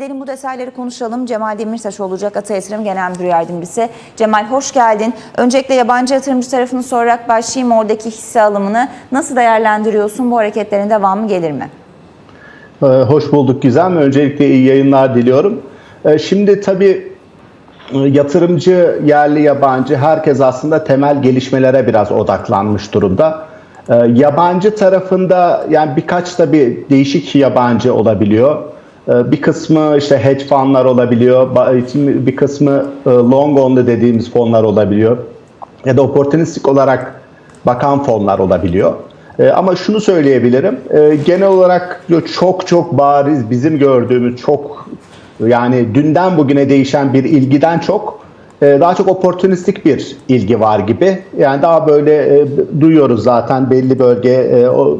Gidelim bu detayları konuşalım. Cemal Demirtaş olacak Ata Yatırım Genel Müdür Yardımcısı. Cemal hoş geldin. Öncelikle yabancı yatırımcı tarafını sorarak başlayayım. Oradaki hisse alımını nasıl değerlendiriyorsun? Bu hareketlerin devamı gelir mi? Ee, Hoş bulduk Gizem. Öncelikle iyi yayınlar diliyorum. Ee, Şimdi tabii e, yatırımcı, yerli, yabancı herkes aslında temel gelişmelere biraz odaklanmış durumda. Ee, Yabancı tarafında yani birkaç da bir değişik yabancı olabiliyor. Ee, Bir kısmı işte hedge fundlar olabiliyor, bir kısmı e, long only dediğimiz fonlar olabiliyor. Ya da opportunistik olarak bakan fonlar olabiliyor. E, ama şunu söyleyebilirim. e, genel olarak çok çok bariz bizim gördüğümüz çok yani dünden bugüne değişen bir ilgiden çok daha çok opportunistik bir ilgi var gibi. Yani daha böyle e, duyuyoruz zaten belli bölge e, o,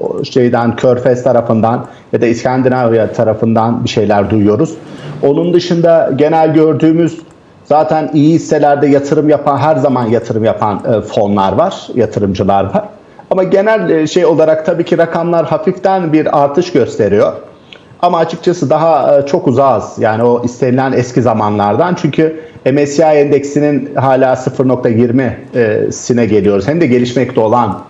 o şeyden Körfez tarafından ya da İskandinavya tarafından bir şeyler duyuyoruz. Onun dışında genel gördüğümüz zaten iyi hisselerde yatırım yapan her zaman yatırım yapan e, fonlar var, yatırımcılar var. Ama genel e, şey olarak tabii ki rakamlar hafiften bir artış gösteriyor. Ama açıkçası daha e, çok uzağız. Yani o istenilen eski zamanlardan. Çünkü MSCI endeksinin hala 0.20'sine geliyoruz. Hem de gelişmekte olan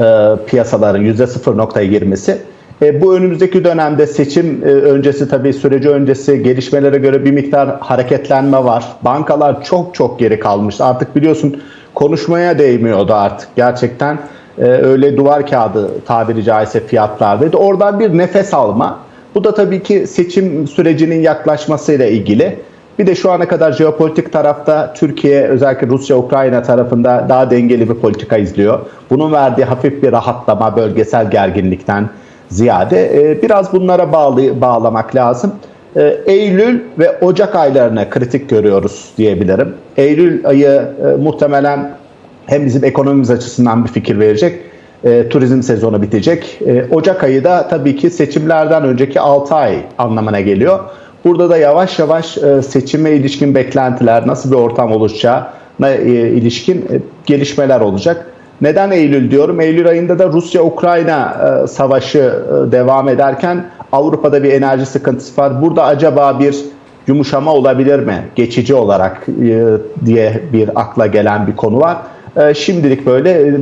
e, piyasaların %0.20'si. E, bu önümüzdeki dönemde seçim e, öncesi tabii süreci öncesi gelişmelere göre bir miktar hareketlenme var. Bankalar çok çok geri kalmış. Artık biliyorsun konuşmaya değmiyordu artık gerçekten. e, öyle duvar kağıdı tabiri caizse fiyatlardaydı. Oradan bir nefes alma. Bu da tabii ki seçim sürecinin yaklaşmasıyla ilgili. Bir de şu ana kadar jeopolitik tarafta Türkiye özellikle Rusya-Ukrayna tarafında daha dengeli bir politika izliyor. Bunun verdiği hafif bir rahatlama bölgesel gerginlikten ziyade e, biraz bunlara bağlı bağlamak lazım. E, Eylül ve Ocak aylarını kritik görüyoruz diyebilirim. Eylül ayı e, muhtemelen hem bizim ekonomimiz açısından bir fikir verecek. E, turizm sezonu bitecek. E, Ocak ayı da tabii ki seçimlerden önceki 6 ay anlamına geliyor. Burada da yavaş yavaş e, seçime ilişkin beklentiler, nasıl bir ortam oluşacağına e, ilişkin e, gelişmeler olacak. Neden Eylül diyorum? Eylül ayında da Rusya-Ukrayna e, savaşı e, devam ederken Avrupa'da bir enerji sıkıntısı var. Burada acaba bir yumuşama olabilir mi? Geçici olarak e, diye bir akla gelen bir konu var. E, Şimdilik böyle e,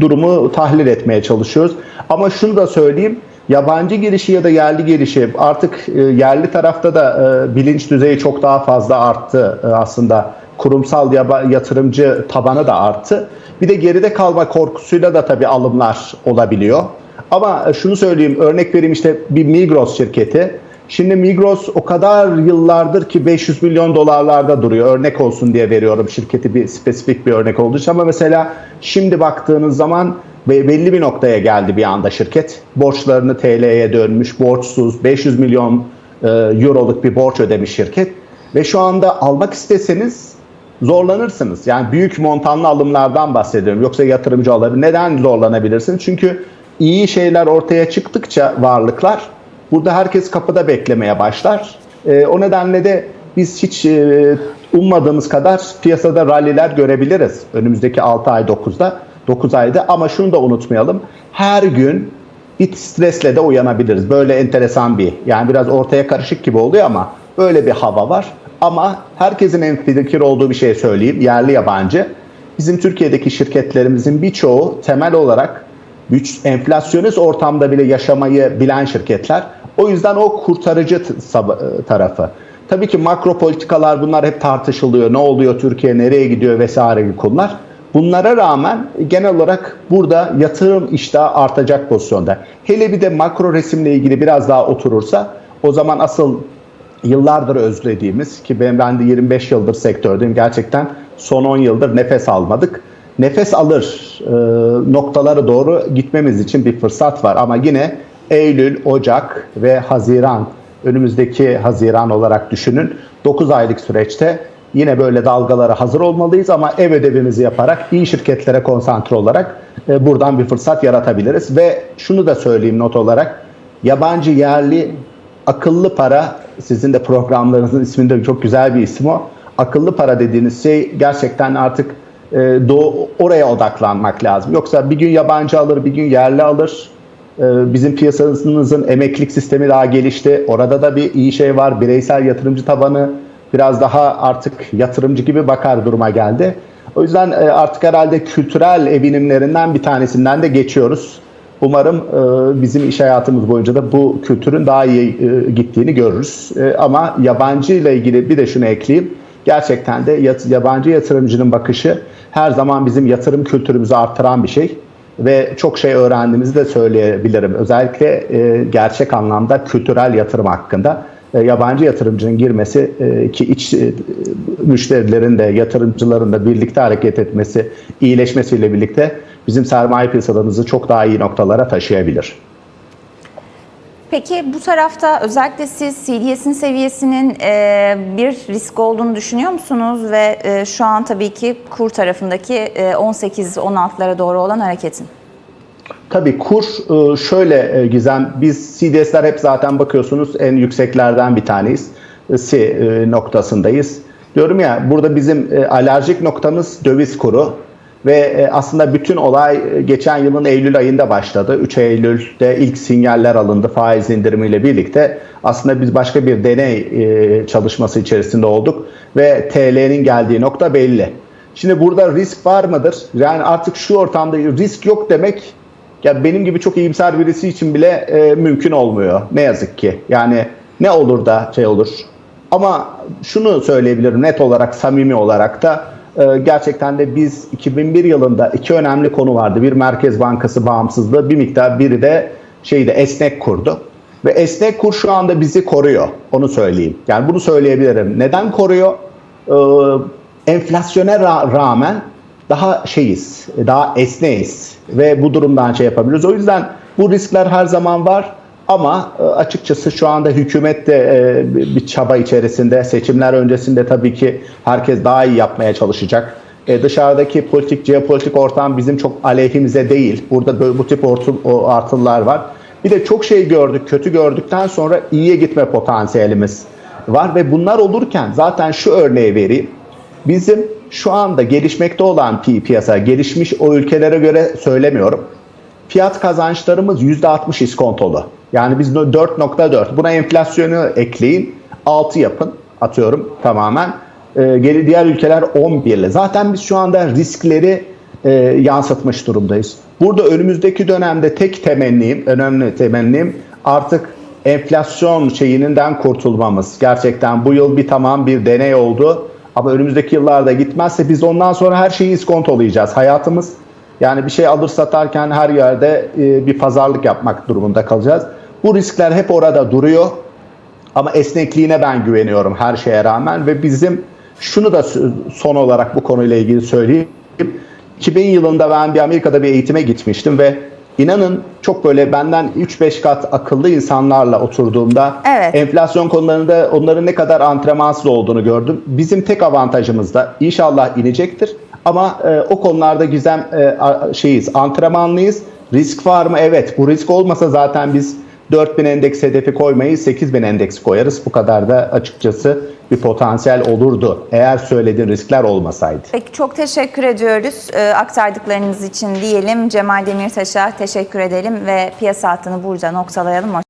durumu tahlil etmeye çalışıyoruz. Ama şunu da söyleyeyim. Yabancı girişi ya da yerli girişi artık e, yerli tarafta da e, bilinç düzeyi çok daha fazla arttı. E, Aslında kurumsal yatırımcı tabanı da arttı. Bir de geride kalma korkusuyla da tabii alımlar olabiliyor. Ama e, şunu söyleyeyim, örnek vereyim işte bir Migros şirketi. Şimdi Migros o kadar yıllardır ki 500 milyon dolarlarda duruyor. Örnek olsun diye veriyorum şirketi bir spesifik bir örnek olduğu için. Ama mesela şimdi baktığınız zaman belli bir noktaya geldi bir anda şirket. Borçlarını TL'ye dönmüş, borçsuz, 500 milyon e, euroluk bir borç ödemiş şirket. Ve şu anda almak isteseniz zorlanırsınız. Yani büyük montanlı alımlardan bahsediyorum. Yoksa yatırımcı olabilir. Neden zorlanabilirsiniz? Çünkü iyi şeyler ortaya çıktıkça varlıklar burada herkes kapıda beklemeye başlar. Ee, o nedenle de biz hiç e, ummadığımız kadar piyasada ralliler görebiliriz. Önümüzdeki 6 ay 9'da. 9 ayda ama şunu da unutmayalım. Her gün bir stresle de uyanabiliriz. Böyle enteresan bir yani biraz ortaya karışık gibi oluyor ama böyle bir hava var. Ama herkesin en fikir olduğu bir şey söyleyeyim. Yerli yabancı. Bizim Türkiye'deki şirketlerimizin birçoğu temel olarak güç enflasyonist ortamda bile yaşamayı bilen şirketler. O yüzden o kurtarıcı sab- tarafı. Tabii ki makro politikalar bunlar hep tartışılıyor. Ne oluyor Türkiye nereye gidiyor vesaire gibi konular. Bunlara rağmen genel olarak burada yatırım iştahı artacak pozisyonda. Hele bir de makro resimle ilgili biraz daha oturursa o zaman asıl yıllardır özlediğimiz ki ben, ben de 25 yıldır sektördeyim gerçekten son 10 yıldır nefes almadık. Nefes alır e, noktalara doğru gitmemiz için bir fırsat var ama yine Eylül, Ocak ve Haziran önümüzdeki Haziran olarak düşünün 9 aylık süreçte yine böyle dalgalara hazır olmalıyız ama ev ödevimizi yaparak iyi şirketlere konsantre olarak e, buradan bir fırsat yaratabiliriz ve şunu da söyleyeyim not olarak yabancı yerli akıllı para sizin de programlarınızın isminde çok güzel bir isim o. Akıllı para dediğiniz şey gerçekten artık e, doğu, oraya odaklanmak lazım. Yoksa bir gün yabancı alır, bir gün yerli alır. Ee, Bizim piyasamızın emeklilik sistemi daha gelişti. Orada da bir iyi şey var. Bireysel yatırımcı tabanı biraz daha artık yatırımcı gibi bakar duruma geldi. O yüzden e, artık herhalde kültürel evinimlerinden bir tanesinden de geçiyoruz. Umarım e, bizim iş hayatımız boyunca da bu kültürün daha iyi e, gittiğini görürüz. Ama yabancı ile ilgili bir de şunu ekleyeyim. Gerçekten de yabancı yatırımcının bakışı her zaman bizim yatırım kültürümüzü artıran bir şey ve çok şey öğrendiğimizi de söyleyebilirim. Özellikle e, gerçek anlamda kültürel yatırım hakkında e, yabancı yatırımcının girmesi e, ki iç e, müşterilerin de yatırımcıların da birlikte hareket etmesi, iyileşmesiyle birlikte bizim sermaye piyasalarımızı çok daha iyi noktalara taşıyabilir. Peki bu tarafta özellikle siz CDS'in seviyesinin e, bir risk olduğunu düşünüyor musunuz ve e, şu an tabii ki kur tarafındaki e, 18-16'lara doğru olan hareketin? Tabii kur e, şöyle e, Gizem, biz CDS'ler hep zaten bakıyorsunuz en yükseklerden bir taneyiz. E, C noktasındayız. Diyorum ya burada bizim alerjik noktamız döviz kuru ve e, aslında bütün olay e, geçen yılın Eylül ayında başladı. 3 Eylül'de ilk sinyaller alındı faiz indirimiyle birlikte. Aslında biz başka bir deney e, çalışması içerisinde olduk ve TL'nin geldiği nokta belli. Şimdi burada risk var mıdır? Yani artık şu ortamda risk yok demek ya benim gibi çok iyimser birisi için bile mümkün olmuyor. Ne yazık ki. Yani ne olur da şey olur. Ama şunu söyleyebilirim net olarak, samimi olarak da gerçekten de biz 2001 yılında iki önemli konu vardı. Bir Merkez Bankası bağımsızlığı, bir miktar biri de şeyde esnek kurdu. Ve esnek kur şu anda bizi koruyor. Onu söyleyeyim. Yani bunu söyleyebilirim. Neden koruyor? Ee, enflasyona ra- rağmen daha şeyiz, daha esneyiz ve bu durumdan şey yapabiliriz. O yüzden bu riskler her zaman var ama e, açıkçası şu anda hükümet de e, bir çaba içerisinde, seçimler öncesinde tabii ki herkes daha iyi yapmaya çalışacak. E, dışarıdaki politik, jeopolitik ortam bizim çok aleyhimize değil. Burada bu tip artılar var. Bir de çok şey gördük, kötü gördükten sonra iyiye gitme potansiyelimiz var ve bunlar olurken zaten şu örneği vereyim. Bizim şu anda gelişmekte olan pi- piyasa, gelişmiş o ülkelere göre söylemiyorum. Fiyat kazançlarımız %60 iskontolu. Yani biz 4.4. Buna enflasyonu ekleyin. 6 yapın. Atıyorum tamamen. Ee, geri diğer ülkeler 11 ile. Zaten biz şu anda riskleri e, yansıtmış durumdayız. Burada önümüzdeki dönemde tek temennim, önemli temennim artık enflasyon şeyinden kurtulmamız. Gerçekten bu yıl bir tamam bir deney oldu. Ama önümüzdeki yıllarda gitmezse biz ondan sonra her şeyi iskontolayacağız. Hayatımız yani bir şey alır satarken her yerde e, bir pazarlık yapmak durumunda kalacağız. Bu riskler hep orada duruyor. Ama esnekliğine ben güveniyorum her şeye rağmen ve bizim şunu da son olarak bu konuyla ilgili söyleyeyim. 2000 yılında ben bir Amerika'da bir eğitime gitmiştim ve inanın çok böyle benden 3-5 kat akıllı insanlarla oturduğumda Evet. enflasyon konularında onların ne kadar antrenmansız olduğunu gördüm. Bizim tek avantajımız da inşallah inecektir. Ama e, o konularda gizem e, şeyiz, antrenmanlıyız. Risk var mı? Evet. Bu risk olmasa zaten biz 4000 endeks hedefi koymayı 8000 endeks koyarız. Bu kadar da açıkçası bir potansiyel olurdu. Eğer söylediğin riskler olmasaydı. Peki çok teşekkür ediyoruz e, aktardıklarınız için diyelim. Cemal Demirtaş'a teşekkür edelim ve piyasa hattını burada noktalayalım.